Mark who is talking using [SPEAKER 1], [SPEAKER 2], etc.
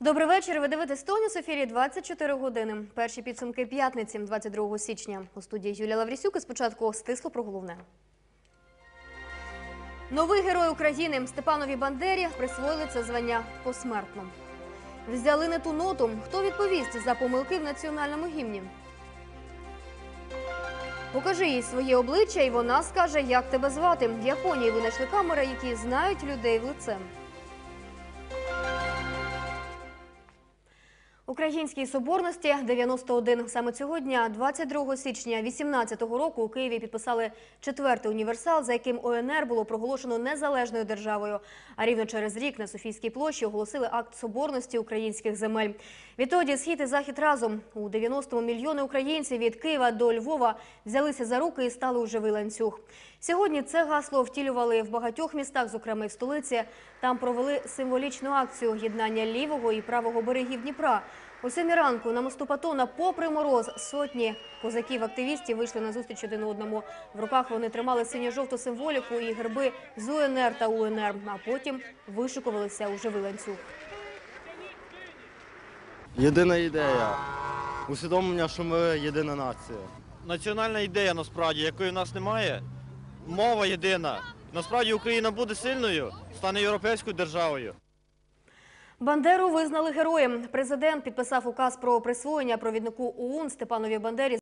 [SPEAKER 1] Добрий вечір. Ви дивитесь Тоніс в ефірі 24 години. Перші підсумки п'ятниці, 22 січня. У студії Юлія Лаврісюк і спочатку стисло про головне. Новий герой України Степанові Бандері присвоїли це звання посмертно. Взяли не ту ноту. Хто відповість за помилки в національному гімні? Покажи їй своє обличчя, і вона скаже, як тебе звати. В Японії винайшли камери, які знають людей в лице. Українській соборності 91. Саме цього дня, 22 січня 18-го року, у Києві підписали четвертий універсал, за яким ОНР було проголошено незалежною державою. А рівно через рік на Софійській площі оголосили акт соборності українських земель. Відтоді схід і захід разом у 90-му мільйони українців від Києва до Львова взялися за руки і стали у живий ланцюг. Сьогодні це гасло втілювали в багатьох містах, зокрема і в столиці. Там провели символічну акцію єднання лівого і правого берегів Дніпра. О сьомій ранку на мосту Патона, попри мороз, сотні козаків-активістів вийшли на зустріч один одному. В руках вони тримали синьо-жовту символіку і герби з УНР та УНР, а потім вишикувалися у живий ланцюг.
[SPEAKER 2] Єдина ідея. Усвідомлення, що ми єдина нація.
[SPEAKER 3] національна ідея насправді, якої в нас немає. Мова єдина. Насправді Україна буде сильною, стане європейською державою.
[SPEAKER 1] Бандеру визнали героєм. Президент підписав указ про присвоєння провіднику ОУН Степанові Бандері